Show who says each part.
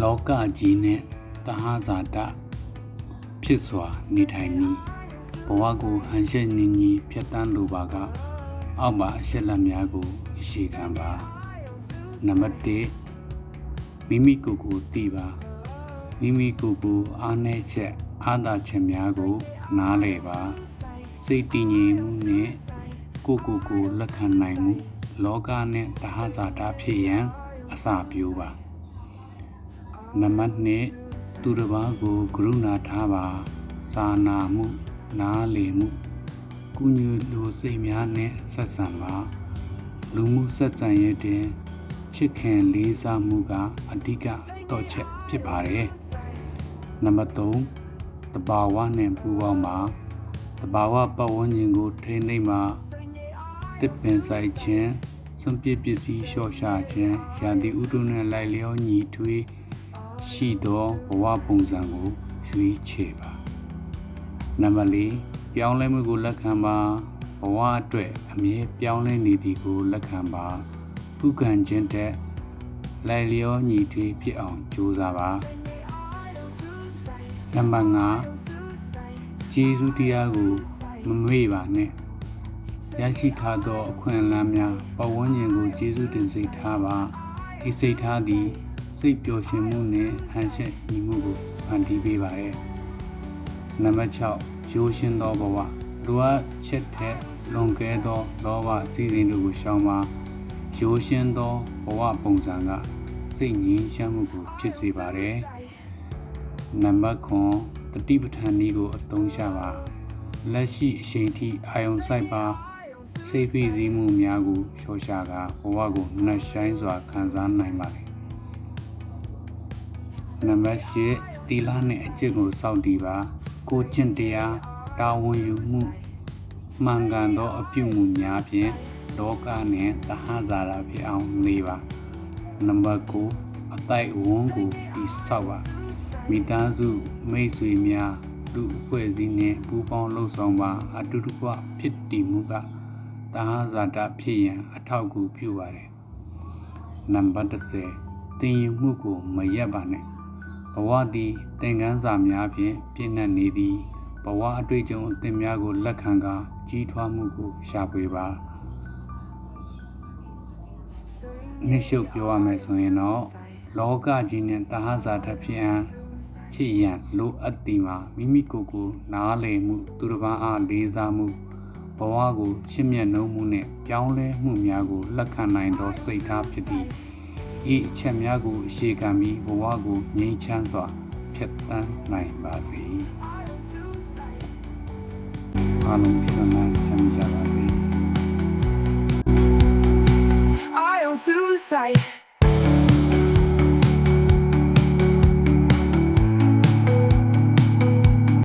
Speaker 1: လောကကြီးနဲ့တဟဇာတဖြစ်စွာနေထိုင်နီးဘဝကိုဟန်ရှက်နေညီဖြတ်တန်းလိုပါက အောက်ပါအရှက်လက်များကိုအရှိခံပါနံပါတ်1မိမိကိုယ်ကိုတည်ပါမိမိကိုယ်ကိုအားနည်းချက်အားသာချက်များကို နားလည်ပါစိတ်တည်ငြိမ်မှုနဲ့ကိုယ့်ကိုယ်ကိုလက်ခံနိုင်မှုလောကနဲ့တဟဇာတဖြစ်ရန်အစာပြိုးပါ နံပါတ်2သူတစ်ပါးကိုကရုဏာထားပါ စာနာမှု နားလည်မှုကုညူလိုစိတ်များနဲ့ဆက်ဆံပါလူမှုဆက်ဆံရေးတွင်ချစ်ခင်လေးစားမှုကအဓိကတော့ချက်ဖြစ်ပါတယ်နံပါတ်3တဘာဝနဲ့ပူးပေါင်းပါတဘာဝပတ်ဝန်းကျင်ကိုထိန်းသိမ်းပါတစ်ပင်ဆိုင်ခြင်းစွန့်ပစ်ပစ္စည်းလျှော့ရှာခြင်းရာသီဥတုနဲ့လိုက်လျောညီထွေး ရှိသောဘဝပုံစံကိုရွေးချယ်ပါနံပါတ်၄ပြောင်းလဲမှုကိုလက်ခံပါဘဝအတွက်အမြဲပြောင်းလဲနေသည်ကိုလက်ခံပါပုဂံခြင်းတဲ့လိုက်လျောညီထွေးဖြစ်အောင်ကြိုးစားပါနံပါတ်5ကျေးဇူးတရားကိုမမွေ့ပါနဲ့ရရှိထားသောအခွင့်အလမ်းများပတ်ဝန်းကျင်ကိုကျေးဇူးတင်စိတ်ထားပါဒီစိတ်ထားသည် စိတ်ပျော်ရွှင်မှုနဲ့ဟန်ချက်ညီမှုကိုဖန်တီးပေးပါရဲ့နံပါတ်6ရိုးရှင်းသောဘဝလူအပ်ချက်တဲ့လွန်ကဲသောလောဘစီစဉ်တို့ကိုရှောင်ပါရိုးရှင်းသောဘဝပုံစံကစိတ်ငြိမ်းချမ်းမှုကိုဖြစ်စေပါတယ်နံပါတ်9တတိပဋ္ဌာန်ဤကိုအသုံးချပါလက်ရှိအချိန်ထိအာယုံဆိုင်ပါစိတ်ဖိစီးမှုများကိုလျှော့ချကာဘဝကိုနှက်ဆိုင်စွာခံစားနိုင်ပါတယ် နံပါတ်10တီလာနဲ့အကျင့်ကိုစောင့်တည်ပါကိုကျင့်တရားတာဝန်ယူမှုမှန်ကန်သောအပြုမှုများဖြင့်လောကနှင့်သဟဇာတာဖြစ်အောင်နေပါနံပါတ်9အတိုက်အဝန်းကိုတည်ဆောက်ပါမိသားစုမိတ်ဆွေများလူအဖွဲ့အစည်းနှင့်ပူးပေါင်းလှုပ်ဆောင်ပါအတူတကွဖြစ်တည်မှုကသဟဇာတာဖြစ်ရန်အထောက်အကူပြုပါတယ်နံပါတ်10တင်ယူမှုကိုမရက်ပါနဲ့ ဘဝသည်သင်ခန်းစာများဖြင့်ပြည့်နှက်နေသည်ဘဝအတွေ့အကြုံအသင်များကိုလက်ခံကာကြီးထွားမှုကိုရှာဖွေပါနှိရှုပ်ပြောရမယ်ဆိုရင်တော့လောကကြီးနဲ့တဟဇာတဖြစ်အံဖြစ်ရန်လိုအပ်သည်မှာမိမိကိုယ်ကိုနားလည်မှု သူတစ်ပါးအားလေးစားမှုဘဝကိုရှင်းမြတ်နှုံးမှုနဲ့ပြောင်းလဲမှုများကိုလက်ခံနိုင်သောစိတ်ထားဖြစ်သည် ဤအချက်များကိုအရှိခံပြီးဘဝကိုငြိမ်းချမ်းစွာဖြတ်သန်းနိုင်ပါစေ။အားလုံးပြန်လာဆံကြပါစေ။
Speaker 2: I am suicide.